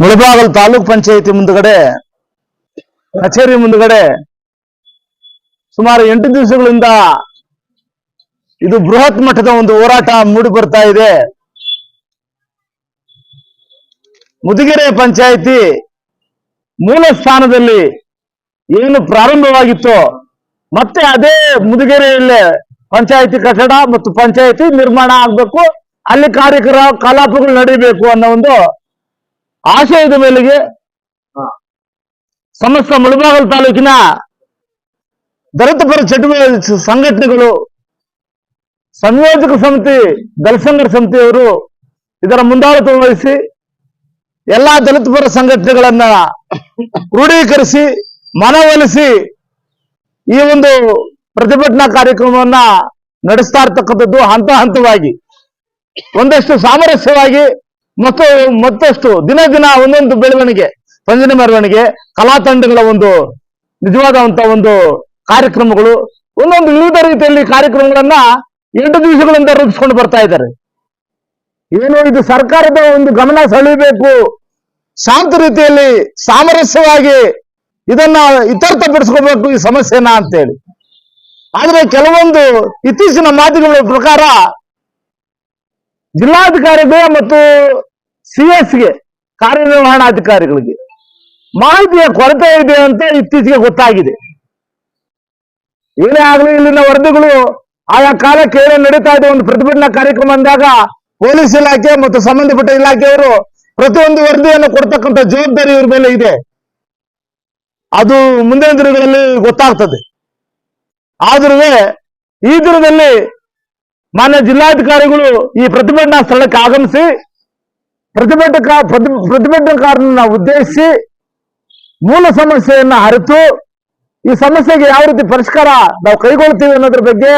ಮುಳಬಾಗಲ್ ತಾಲೂಕ್ ಪಂಚಾಯಿತಿ ಮುಂದುಗಡೆ, ಕಚೇರಿ ಮುಂದುಗಡೆ ಸುಮಾರು ಎಂಟು ದಿವಸಗಳಿಂದ ಇದು ಬೃಹತ್ ಮಟ್ಟದ ಒಂದು ಹೋರಾಟ ಮೂಡಿ ಬರ್ತಾ ಇದೆ. ಮುದಿಗೆರೆ ಪಂಚಾಯಿತಿ ಮೂಲ ಸ್ಥಾನದಲ್ಲಿ ಏನು ಪ್ರಾರಂಭವಾಗಿತ್ತು, ಮತ್ತೆ ಅದೇ ಮುದಿಗೆರೆಯಲ್ಲೇ ಪಂಚಾಯತಿ ಕಟ್ಟಡ ಮತ್ತು ಪಂಚಾಯತಿ ನಿರ್ಮಾಣ ಆಗ್ಬೇಕು, ಅಲ್ಲಿ ಕಾರ್ಯಕ್ರಮ ಕಲಾಪಗಳು ನಡೀಬೇಕು ಅನ್ನೋ ಒಂದು ಆಶಯದ ಮೇಲೆಗೆ ಸಮಸ್ತ ಮುಳಬಾಗಲ್ ತಾಲೂಕಿನ ದಲಿತಪರ ಚಟುವಟಿಕೆ ಸಂಘಟನೆಗಳು ಸಂಯೋಜಕ ಸಮಿತಿ ದಲಸಂಘರ ಸಮಿತಿಯವರು ಇದರ ಮುಂದಾಳತ್ವ ವಹಿಸಿ ಎಲ್ಲಾ ದಲಿತಪರ ಸಂಘಟನೆಗಳನ್ನ ಕ್ರೋಢೀಕರಿಸಿ ಮನವೊಲಿಸಿ ಈ ಒಂದು ಪ್ರತಿಭಟನಾ ಕಾರ್ಯಕ್ರಮವನ್ನ ನಡೆಸ್ತಾ ಇರ್ತಕ್ಕಂಥದ್ದು ಹಂತ ಹಂತವಾಗಿ. ಒಂದಷ್ಟು ಸಾಮರಸ್ಯವಾಗಿ ಮತ್ತು, ಮತ್ತಷ್ಟು, ದಿನ ದಿನ ಒಂದೊಂದು ಬೆಳವಣಿಗೆ ಪಂಜನ ಮೆರವಣಿಗೆ, ಕಲಾ ತಂಡಗಳ ಒಂದು ನಿಜವಾದಂತ ಒಂದು ಕಾರ್ಯಕ್ರಮಗಳು, ಒಂದೊಂದು ವಿವಿಧ ರೀತಿಯಲ್ಲಿ ಕಾರ್ಯಕ್ರಮಗಳನ್ನ ಎರಡು ದಿವಸಗಳಿಂದ ರೂಪಿಸ್ಕೊಂಡು ಬರ್ತಾ ಇದ್ದಾರೆ. ಏನು, ಇದು ಸರ್ಕಾರದ ಒಂದು ಗಮನ ಸೆಳೆಯಬೇಕು. ಶಾಂತ ರೀತಿಯಲ್ಲಿ ಸಾಮರಸ್ಯವಾಗಿ ಇದನ್ನ ಇತ್ಯರ್ಥಪಡಿಸ್ಕೋಬೇಕು ಈ ಸಮಸ್ಯೆನ ಅಂತೇಳಿ. ಆದ್ರೆ ಕೆಲವೊಂದು ಇತ್ತೀಚಿನ ಮಾಧ್ಯಮಗಳ ಪ್ರಕಾರ ಜಿಲ್ಲಾಧಿಕಾರಿಗಳು ಮತ್ತು ಸಿ ಗೆ ಕಾರ್ಯನಿರ್ವಹಣಾಧಿಕಾರಿಗಳಿಗೆ ಮಾಹಿತಿಯ ಕೊರತೆ ಇದೆ ಅಂತ ಇತ್ತೀಚೆಗೆ ಗೊತ್ತಾಗಿದೆ. ಏನೇ ಆಗಲಿ ಇಲ್ಲಿನ ವರದಿಗಳು ಆಯಾ ಕಾಲಕ್ಕೆ ಏನೇ ನಡೀತಾ ಇದೆ ಒಂದು ಪ್ರತಿಭಟನಾ ಕಾರ್ಯಕ್ರಮ ಅಂದಾಗ ಪೊಲೀಸ್ ಇಲಾಖೆ ಮತ್ತು ಸಂಬಂಧಪಟ್ಟ ಇಲಾಖೆಯವರು ಪ್ರತಿಯೊಂದು ವರದಿಯನ್ನು ಕೊಡ್ತಕ್ಕಂಥ ಜವಾಬ್ದಾರಿ ಇವ್ರ ಮೇಲೆ ಇದೆ. ಅದು ಮುಂದಿನ ದಿನಗಳಲ್ಲಿ ಗೊತ್ತಾಗ್ತದೆ. ಆದ್ರೂ ಈ ದಿನದಲ್ಲಿ ಮಾನ್ಯ ಜಿಲ್ಲಾಧಿಕಾರಿಗಳು ಈ ಪ್ರತಿಭಟನಾ ಸ್ಥಳಕ್ಕೆ ಆಗಮಿಸಿ ಪ್ರತಿಭಟಕ, ಪ್ರತಿ- ಪ್ರತಿಭಟನಾಕಾರರನ್ನ ಉದ್ದೇಶಿಸಿ ಮೂಲ ಸಮಸ್ಯೆಯನ್ನ ಅರಿತು ಈ ಸಮಸ್ಯೆಗೆ ಯಾವ ರೀತಿ ಪರಿಷ್ಕಾರ ನಾವು ಕೈಗೊಳ್ತೀವಿ ಅನ್ನೋದ್ರ ಬಗ್ಗೆ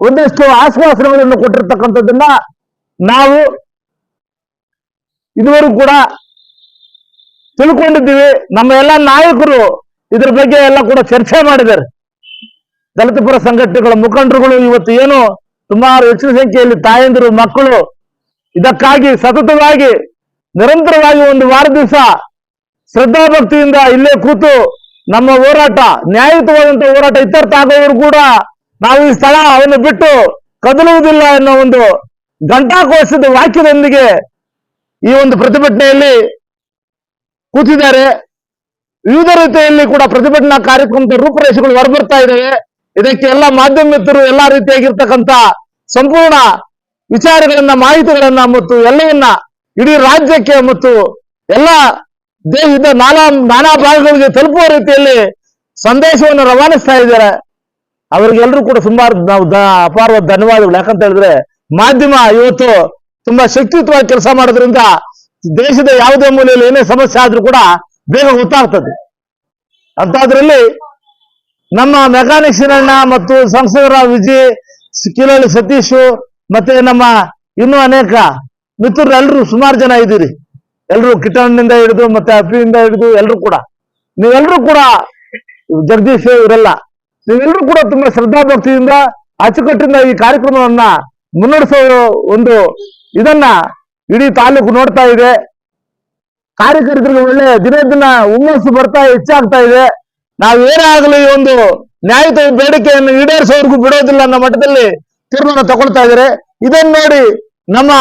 ಒಂದಷ್ಟು ಆಶ್ವಾಸನೆಗಳನ್ನು ಕೊಟ್ಟಿರ್ತಕ್ಕಂಥದ್ದನ್ನ ನಾವು ಇದುವರೆಗೂ ಕೂಡ ತಿಳ್ಕೊಂಡಿದ್ದೀವಿ. ನಮ್ಮ ಎಲ್ಲ ನಾಯಕರು ಇದ್ರ ಬಗ್ಗೆ ಎಲ್ಲ ಕೂಡ ಚರ್ಚೆ ಮಾಡಿದ್ದಾರೆ. ದಲಿತ ಪರ ಸಂಘಟನೆಗಳ ಮುಖಂಡರುಗಳು ಇವತ್ತು ಏನು ಸುಮಾರು ಹೆಚ್ಚಿನ ಸಂಖ್ಯೆಯಲ್ಲಿ ತಾಯಂದಿರು, ಮಕ್ಕಳು ಇದಕ್ಕಾಗಿ ಸತತವಾಗಿ, ನಿರಂತರವಾಗಿ ಒಂದು ವಾರ ದಿವಸ ಶ್ರದ್ಧಾಭಕ್ತಿಯಿಂದ ಇಲ್ಲೇ ಕೂತು ನಮ್ಮ ಹೋರಾಟ, ನ್ಯಾಯಯುತವಾದಂತ ಹೋರಾಟ ಇತ್ಯರ್ಥ ಆಗೋವರು ಕೂಡ ನಾವು ಈ ಸ್ಥಳ ಅವನ್ನು ಬಿಟ್ಟು ಕದಲುವುದಿಲ್ಲ ಅನ್ನೋ ಒಂದು ಘಂಟಾಘೋಷದ ವಾಕ್ಯದೊಂದಿಗೆ ಈ ಒಂದು ಪ್ರತಿಭಟನೆಯಲ್ಲಿ ಕೂತಿದ್ದಾರೆ. ವಿವಿಧ ರೀತಿಯಲ್ಲಿ ಕೂಡ ಪ್ರತಿಭಟನಾ ಕಾರ್ಯಕ್ರಮದ ರೂಪುರೇಷೆಗಳು ಹೊರಬರ್ತಾ ಇದ್ದಾವೆ. ಇದಕ್ಕೆ ಎಲ್ಲ ಮಾಧ್ಯಮ ಮಿತ್ರರು ಎಲ್ಲಾ ರೀತಿಯಾಗಿರ್ತಕ್ಕಂಥ ಸಂಪೂರ್ಣ ವಿಚಾರಗಳನ್ನ, ಮಾಹಿತಿಗಳನ್ನ ಮತ್ತು ಎಲ್ಲವನ್ನ ಇಡೀ ರಾಜ್ಯಕ್ಕೆ ಮತ್ತು ಎಲ್ಲ ದೇಶದ ನಾನಾ ನಾನಾ ಭಾಗಗಳಿಗೆ ತಲುಪುವ ರೀತಿಯಲ್ಲಿ ಸಂದೇಶವನ್ನು ರವಾನಿಸ್ತಾ ಇದ್ದಾರೆ. ಅವರಿಗೆಲ್ಲರೂ ಕೂಡ ಸುಮಾರು ನಾವು ಅಪಾರವಾದ ಧನ್ಯವಾದಗಳು. ಯಾಕಂತ ಹೇಳಿದ್ರೆ, ಮಾಧ್ಯಮ ಇವತ್ತು ತುಂಬಾ ಶಕ್ತಿಯುತವಾಗಿ ಕೆಲಸ ಮಾಡೋದ್ರಿಂದ ದೇಶದ ಯಾವುದೇ ಮೂಲೆಯಲ್ಲಿ ಏನೇ ಸಮಸ್ಯೆ ಆದ್ರೂ ಕೂಡ ಬೇಗ ಗೊತ್ತಾಗ್ತದೆ ಅಂತಾದ್ರಲ್ಲಿ ನಮ್ಮ ಮೆಕ್ಯಾನಿಕ್ ಅಣ್ಣ ಮತ್ತು ಸಂಸದರ ವಿಜಯ್ ಕಿಲೋಳಿ ಸತೀಶ್ ಮತ್ತೆ ನಮ್ಮ ಇನ್ನೂ ಅನೇಕ ಮಿತ್ರರು ಎಲ್ಲರೂ ಸುಮಾರು ಜನ ಇದ್ದೀರಿ. ಎಲ್ಲರೂ ಕಿಟಣ್ಣಿಂದ ಹಿಡಿದು ಮತ್ತೆ ಅಪ್ಪಿಯಿಂದ ಹಿಡಿದು ಎಲ್ಲರೂ ಕೂಡ. ನೀವೆಲ್ಲರೂ ಕೂಡ ಜಗದೀಶ್ ಇವರೆಲ್ಲ ನೀವೆಲ್ಲರೂ ಕೂಡ ತುಂಬಾ ಶ್ರದ್ಧಾಭಕ್ತಿಯಿಂದ ಅಚ್ಚುಕಟ್ಟಿಂದ ಈ ಕಾರ್ಯಕ್ರಮವನ್ನ ಮುನ್ನಡೆಸೋ ಒಂದು ಇದನ್ನ ಇಡೀ ತಾಲೂಕು ನೋಡ್ತಾ ಇದೆ. ಕಾರ್ಯಕರ್ತರಿಗೆ ಒಳ್ಳೆ ದಿನ ದಿನ ಹುಮ್ಮಸ್ಸು ಬರ್ತಾ, ಹೆಚ್ಚಾಗ್ತಾ ಇದೆ. ನಾವು ಏನೇ ಆಗಲಿ ಒಂದು ನ್ಯಾಯಯುತ ಬೇಡಿಕೆಯನ್ನು ಈಡೇರಿಸೋರ್ಗೂ ಬಿಡೋದಿಲ್ಲ ಅನ್ನೋ ಮಟ್ಟದಲ್ಲಿ ತೀರ್ಮಾನ ತಗೊಳ್ತಾ ಇದ್ದಾರೆ. ಇದನ್ನ ನೋಡಿ ನಮ್ಮ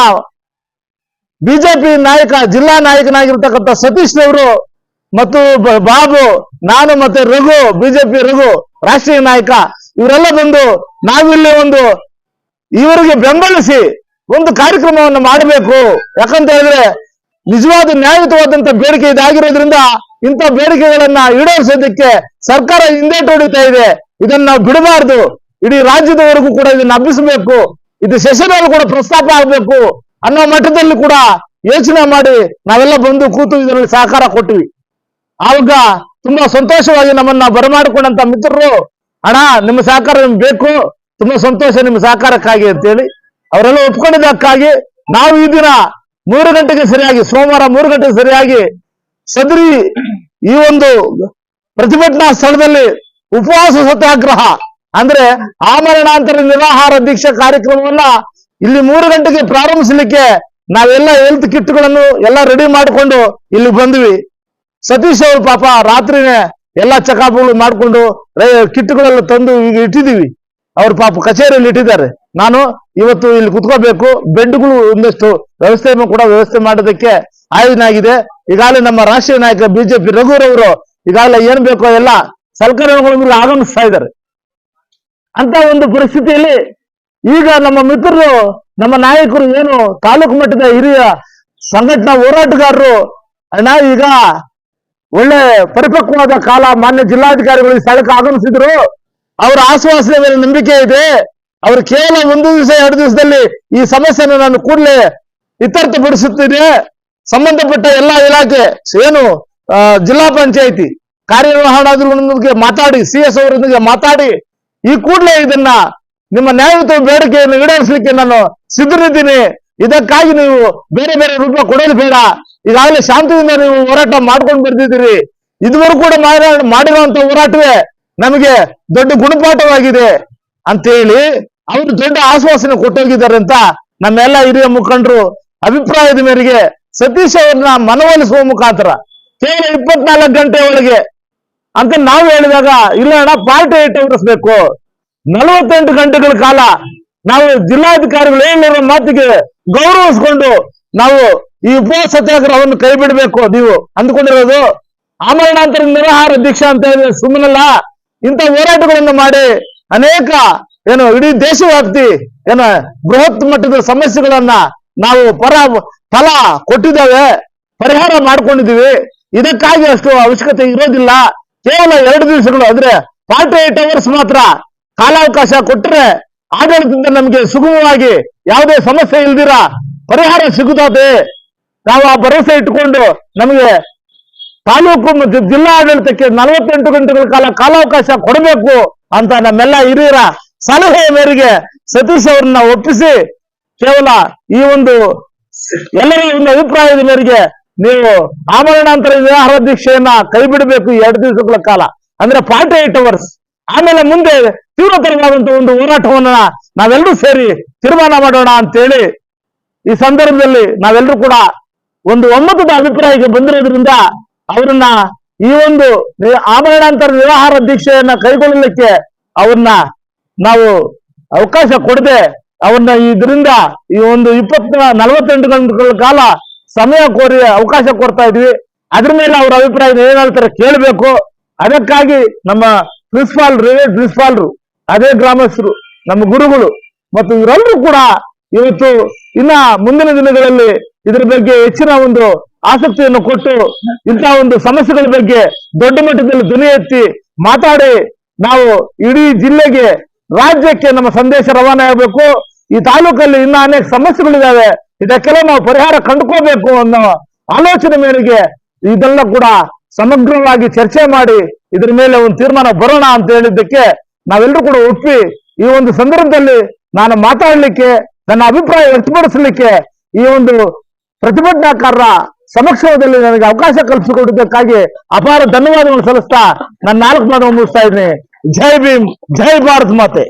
ಬಿಜೆಪಿ ನಾಯಕ, ಜಿಲ್ಲಾ ನಾಯಕನಾಗಿರ್ತಕ್ಕಂಥ ಸತೀಶ್ ಅವರು ಮತ್ತು ಬಾಬು, ನಾನು ಮತ್ತೆ ರಘು ಬಿಜೆಪಿ ರಘು, ರಾಷ್ಟ್ರೀಯ ನಾಯಕ, ಇವರೆಲ್ಲ ಬಂದು ನಾವಿಲ್ಲಿ ಒಂದು ಇವರಿಗೆ ಬೆಂಬಲಿಸಿ ಒಂದು ಕಾರ್ಯಕ್ರಮವನ್ನು ಮಾಡಬೇಕು. ಯಾಕಂತ ಹೇಳಿದ್ರೆ ನಿಜವಾದ ನ್ಯಾಯಯುತವಾದಂತ ಬೇಡಿಕೆ ಇದಾಗಿರೋದ್ರಿಂದ ಇಂಥ ಬೇಡಿಕೆಗಳನ್ನ ಈಡೇರಿಸೋದಕ್ಕೆ ಸರ್ಕಾರ ಹಿಂದೇಟು ಹೊಡಿತಾ ಇದೆ. ಇದನ್ನ ನಾವು ಬಿಡಬಾರ್ದು. ಇಡೀ ರಾಜ್ಯದವರೆಗೂ ಕೂಡ ಇದನ್ನ ಹಬ್ಬಿಸಬೇಕು. ಇದು ಸೆಷನಲ್ಲಿ ಕೂಡ ಪ್ರಸ್ತಾಪ ಆಗಬೇಕು ಅನ್ನೋ ಮಟ್ಟದಲ್ಲಿ ಕೂಡ ಯೋಚನೆ ಮಾಡಿ ನಾವೆಲ್ಲ ಬಂದು ಕೂತು ಇದರಲ್ಲಿ ಸಹಕಾರ ಕೊಟ್ವಿ. ಆವಾಗ ತುಂಬಾ ಸಂತೋಷವಾಗಿ ನಮ್ಮನ್ನ ಬರಮಾಡಿಕೊಂಡಂತ ಮಿತ್ರರು, ಅಣ್ಣ, ನಿಮ್ಮ ಸಹಕಾರ ನಿಮ್ಗೆ ಬೇಕು. ತುಂಬಾ ಸಂತೋಷ ನಿಮ್ಮ ಸಹಕಾರಕ್ಕಾಗಿ ಅಂತೇಳಿ ಅವರೆಲ್ಲ ಒಪ್ಕೊಂಡಿದ್ದಕ್ಕಾಗಿ ನಾವು ಈ ದಿನ ಮೂರು ಗಂಟೆಗೆ ಸರಿಯಾಗಿ, ಸೋಮವಾರ ಮೂರು ಗಂಟೆಗೆ ಸರಿಯಾಗಿ ಸದರಿ ಈ ಒಂದು ಪ್ರತಿಭಟನಾ ಸ್ಥಳದಲ್ಲಿ ಉಪವಾಸ ಸತ್ಯಾಗ್ರಹ ಅಂದ್ರೆ ಆಮರಣಾಂತರ ನಿರಾಹಾರ ದೀಕ್ಷಾ ಕಾರ್ಯಕ್ರಮವನ್ನ ಇಲ್ಲಿ ಮೂರು ಗಂಟೆಗೆ ಪ್ರಾರಂಭಿಸಲಿಕ್ಕೆ ನಾವೆಲ್ಲ ಹೆಲ್ತ್ ಕಿಟ್ಗಳನ್ನು ಎಲ್ಲ ರೆಡಿ ಮಾಡಿಕೊಂಡು ಇಲ್ಲಿ ಬಂದ್ವಿ. ಸತೀಶ್ ಅವರು ಪಾಪ ರಾತ್ರಿನೇ ಎಲ್ಲ ಚೆಕಪ್ಗಳು ಮಾಡಿಕೊಂಡು ಕಿಟ್ಗಳೆಲ್ಲ ತಂದು ಈಗ ಇಟ್ಟಿದೀವಿ. ಅವ್ರ ಪಾಪ ಕಚೇರಿಯಲ್ಲಿ ಇಟ್ಟಿದ್ದಾರೆ. ನಾನು ಇವತ್ತು ಇಲ್ಲಿ ಕುತ್ಕೋಬೇಕು. ಬೆಡ್ಗಳು ಒಂದಷ್ಟು ವ್ಯವಸ್ಥೆಯನ್ನು ಕೂಡ ವ್ಯವಸ್ಥೆ ಮಾಡೋದಕ್ಕೆ ಆಯೋಜನೆ ಆಗಿದೆ. ಈಗಾಗಲೇ ನಮ್ಮ ರಾಷ್ಟ್ರೀಯ ನಾಯಕ ಬಿಜೆಪಿ ರಘುರವರು ಈಗಾಗಲೇ ಏನ್ ಬೇಕೋ ಎಲ್ಲ ಸಲಕರಣೆಗಳನ್ನು ಆಗಮಿಸ್ತಾ ಇದ್ದಾರೆ. ಅಂತ ಒಂದು ಪರಿಸ್ಥಿತಿಯಲ್ಲಿ ಈಗ ನಮ್ಮ ಮಿತ್ರರು, ನಮ್ಮ ನಾಯಕರು ಏನು ತಾಲೂಕು ಮಟ್ಟದ ಹಿರಿಯ ಸಂಘಟನಾ ಹೋರಾಟಗಾರರು ಅಣ್ಣ ಈಗ ಒಳ್ಳೆ ಪರಿಪಕ್ವವಾದ ಕಾಲ ಮಾನ್ಯ ಜಿಲ್ಲಾಧಿಕಾರಿಗಳು ಈ ಸ್ಥಳಕ್ಕೆ ಆಗಮಿಸಿದ್ರು. ಅವರ ಆಶ್ವಾಸನೆ ಮೇಲೆ ನಂಬಿಕೆ ಇದೆ. ಅವರು ಕೇವಲ ಒಂದು ದಿವಸ, ಎರಡು ದಿವಸದಲ್ಲಿ ಈ ಸಮಸ್ಯೆಯನ್ನು ನಾನು ಕೂಡಲೇ ಇತ್ಯರ್ಥಪಡಿಸುತ್ತೇನೆ ಸಂಬಂಧಪಟ್ಟ ಎಲ್ಲಾ ಇಲಾಖೆ, ಏನು ಜಿಲ್ಲಾ ಪಂಚಾಯಿತಿ ಕಾರ್ಯನಿರ್ವಹಣಾಧಿಕಾರಿಗಳೊಂದಿಗೆ ಮಾತಾಡಿ, ಸಿ ಎಸ್ ಅವರೊಂದಿಗೆ ಮಾತಾಡಿ ಈ ಕೂಡಲೇ ಇದನ್ನ ನಿಮ್ಮ ನ್ಯಾಯಯುತ ಬೇಡಿಕೆಯನ್ನು ಈಡೇರಿಸಲಿಕ್ಕೆ ನಾನು ಸಿದ್ಧರಿದ್ದೀನಿ. ಇದಕ್ಕಾಗಿ ನೀವು ಬೇರೆ ಬೇರೆ ರೂಪ ಕೊಡೋದು ಬೇಡ. ಈಗಾಗಲೇ ಶಾಂತಿಯಿಂದ ನೀವು ಹೋರಾಟ ಮಾಡ್ಕೊಂಡು ಬರ್ತಿದ್ದೀರಿ ಇದುವರೆಗೂ ಕೂಡ ಮಾಡ- ಮಾಡಿರುವಂತ ಹೋರಾಟವೇ ನಮಗೆ ದೊಡ್ಡ ಗುಣಪಾಠವಾಗಿದೆ ಅಂತ ಹೇಳಿ ಅವರು ದೊಡ್ಡ ಆಶ್ವಾಸನೆ ಕೊಟ್ಟೋಗಿದ್ದಾರೆ ಅಂತ ನಮ್ಮೆಲ್ಲ ಹಿರಿಯ ಮುಖಂಡರು ಅಭಿಪ್ರಾಯದ ಮೇರೆಗೆ ಸತೀಶ್ ಅವ್ರನ್ನ ಮನವೊಲಿಸುವ ಮುಖಾಂತರ ಕೇವಲ ಇಪ್ಪತ್ನಾಲ್ಕು ಗಂಟೆ ಒಳಗೆ ಅಂತ ನಾವು ಹೇಳಿದಾಗ, ಇಲ್ಲ ಅಣ್ಣ, ಪಾರ್ಟಿ ಇಟ್ಟವರಿಸ್ಬೇಕು ನಲವತ್ತೆಂಟು ಗಂಟೆಗಳ ಕಾಲ ನಾವು ಜಿಲ್ಲಾಧಿಕಾರಿಗಳು ಹೇಳಿರೋ ಮಾತಿಗೆ ಗೌರವಿಸ್ಕೊಂಡು ನಾವು ಈ ಉಪವಾಸ ಸತ್ಯಾಗ್ರಹವನ್ನು ಕೈ ಬಿಡಬೇಕು ನೀವು ಅಂದ್ಕೊಂಡಿರೋದು. ಆಮರಣಾಂತರ ನಿರಾಹಾರ ದೀಕ್ಷಾ ಅಂತ ಇದೆ ಸುಮ್ಮನಲ್ಲ, ಇಂಥ ಹೋರಾಟಗಳನ್ನು ಮಾಡಿ ಅನೇಕ ಏನು ಇಡೀ ದೇಶವ್ಯಾಪ್ತಿ ಏನ ಬೃಹತ್ ಮಟ್ಟದ ಸಮಸ್ಯೆಗಳನ್ನ ನಾವು ಪರ ಫಲ ಕೊಟ್ಟಿದ್ದೇವೆ, ಪರಿಹಾರ ಮಾಡ್ಕೊಂಡಿದೀವಿ ಇದಕ್ಕಾಗಿ ಅಷ್ಟು ಅವಶ್ಯಕತೆ ಇರೋದಿಲ್ಲ. ಕೇವಲ ಎರಡು ದಿವಸಗಳು ಆದ್ರೆ ಫಾರ್ಟಿ ಏಟ್ ಅವರ್ಸ್ ಮಾತ್ರ ಕಾಲಾವಕಾಶ ಕೊಟ್ಟರೆ ಆಡಳಿತದಿಂದ ನಮಗೆ ಸುಗಮವಾಗಿ ಯಾವುದೇ ಸಮಸ್ಯೆ ಇಲ್ದಿರ, ಪರಿಹಾರ ಸಿಗುತ್ತದೆ. ನಾವು ಆ ಭರವಸೆ ಇಟ್ಟುಕೊಂಡು ನಮಗೆ ತಾಲೂಕು ಮತ್ತು ಜಿಲ್ಲಾ ಆಡಳಿತಕ್ಕೆ ನಲವತ್ತೆಂಟು ಗಂಟೆಗಳ ಕಾಲ ಕಾಲಾವಕಾಶ ಕೊಡಬೇಕು ಅಂತ ನಮ್ಮೆಲ್ಲ ಹಿರಿಯರ ಸಲಹೆಯ ಮೇರೆಗೆ ಸತೀಶ್ ಅವರನ್ನ ಒಪ್ಪಿಸಿ ಕೇವಲ ಈ ಒಂದು ಎಲ್ಲರ ಅಭಿಪ್ರಾಯದ ಮೇರೆಗೆ ನೀವು ಆಮರಣಾಂತರ ವಿವಾಹ ದೀಕ್ಷೆಯನ್ನ ಕೈ ಬಿಡಬೇಕು ಎರಡು ದಿವಸಗಳ ಕಾಲ. ಅಂದ್ರೆ ಫಾರ್ಟಿ ಏಟ್ ಅವರ್ಸ್ ಆಮೇಲೆ ಮುಂದೆ ತೀವ್ರತರವಾದಂತಹ ಒಂದು ಹೋರಾಟವನ್ನ ನಾವೆಲ್ಲರೂ ಸೇರಿ ತೀರ್ಮಾನ ಮಾಡೋಣ ಅಂತೇಳಿ ಈ ಸಂದರ್ಭದಲ್ಲಿ ನಾವೆಲ್ಲರೂ ಕೂಡ ಒಂದು ಒಮ್ಮತದ ಅಭಿಪ್ರಾಯಕ್ಕೆ ಬಂದಿರೋದ್ರಿಂದ ಅವರನ್ನ ಈ ಒಂದು ಆಮರಣಾಂತರ ವ್ಯವಹಾರ ದೀಕ್ಷೆಯನ್ನ ಕೈಗೊಳ್ಳಲಿಕ್ಕೆ ಅವ್ರನ್ನ ನಾವು ಅವಕಾಶ ಕೊಡದೆ ಅವ್ರನ್ನ ಇದರಿಂದ ಈ ಒಂದು ಇಪ್ಪತ್ತ ನಲವತ್ತೆಂಟು ಗಂಟೆಗಳ ಕಾಲ ಸಮಯ ಕೋರಿ ಅವಕಾಶ ಕೊಡ್ತಾ ಇದ್ವಿ. ಅದ್ರ ಮೇಲೆ ಅವ್ರ ಅಭಿಪ್ರಾಯ ಏನ್ ಹೇಳ್ತಾರೆ ಕೇಳಬೇಕು. ಅದಕ್ಕಾಗಿ ನಮ್ಮ ಪ್ರಿನ್ಸಿಪಾಲ್ ಪ್ರಿನ್ಸಿಪಾಲ್ರು ಅದೇ ಗ್ರಾಮಸ್ಥರು, ನಮ್ಮ ಗುರುಗಳು ಮತ್ತು ಇವರೆಲ್ಲರೂ ಕೂಡ ಇವತ್ತು ಇನ್ನ ಮುಂದಿನ ದಿನಗಳಲ್ಲಿ ಇದ್ರ ಬಗ್ಗೆ ಹೆಚ್ಚಿನ ಒಂದು ಆಸಕ್ತಿಯನ್ನು ಕೊಟ್ಟು ಇಂತಹ ಒಂದು ಸಮಸ್ಯೆಗಳ ಬಗ್ಗೆ ದೊಡ್ಡ ಮಟ್ಟದಲ್ಲಿ ಧ್ವನಿ ಎತ್ತಿ ಮಾತಾಡಿ ನಾವು ಇಡೀ ಜಿಲ್ಲೆಗೆ, ರಾಜ್ಯಕ್ಕೆ ನಮ್ಮ ಸಂದೇಶ ರವಾನೆ ಆಗಬೇಕು. ಈ ತಾಲೂಕಲ್ಲಿ ಇನ್ನ ಅನೇಕ ಸಮಸ್ಯೆಗಳಿದಾವೆ. ಇದಕ್ಕೆಲ್ಲ ನಾವು ಪರಿಹಾರ ಕಂಡುಕೋಬೇಕು ಅನ್ನೋ ಆಲೋಚನೆ ಮೇರೆಗೆ ಇದೆಲ್ಲ ಕೂಡ ಸಮಗ್ರವಾಗಿ ಚರ್ಚೆ ಮಾಡಿ ಇದ್ರ ಮೇಲೆ ಒಂದು ತೀರ್ಮಾನ ಬರೋಣ ಅಂತ ಹೇಳಿದ್ದಕ್ಕೆ ನಾವೆಲ್ಲರೂ ಕೂಡ ಒಪ್ಪಿ ಈ ಒಂದು ಸಂದರ್ಭದಲ್ಲಿ ನಾನು ಮಾತಾಡಲಿಕ್ಕೆ, ನನ್ನ ಅಭಿಪ್ರಾಯ ವ್ಯಕ್ತಪಡಿಸಲಿಕ್ಕೆ ಈ ಒಂದು ಪ್ರತಿಭಟನಾಕಾರರ ಸಮಕ್ಷಮದಲ್ಲಿ ನನಗೆ ಅವಕಾಶ ಕಲ್ಪಿಸಿಕೊಟ್ಟಿದ್ದಕ್ಕಾಗಿ ಅಪಾರ ಧನ್ಯವಾದಗಳು ಸಲ್ಲಿಸ್ತಾ ನನ್ನ ನಾಲ್ಕು ಮಾತು ಮುಗಿಸ್ತಾ ಇದ್ದೀನಿ. ಜೈ ಭೀಮ್, ಜೈ ಭಾರತ್ ಮಾತೆ.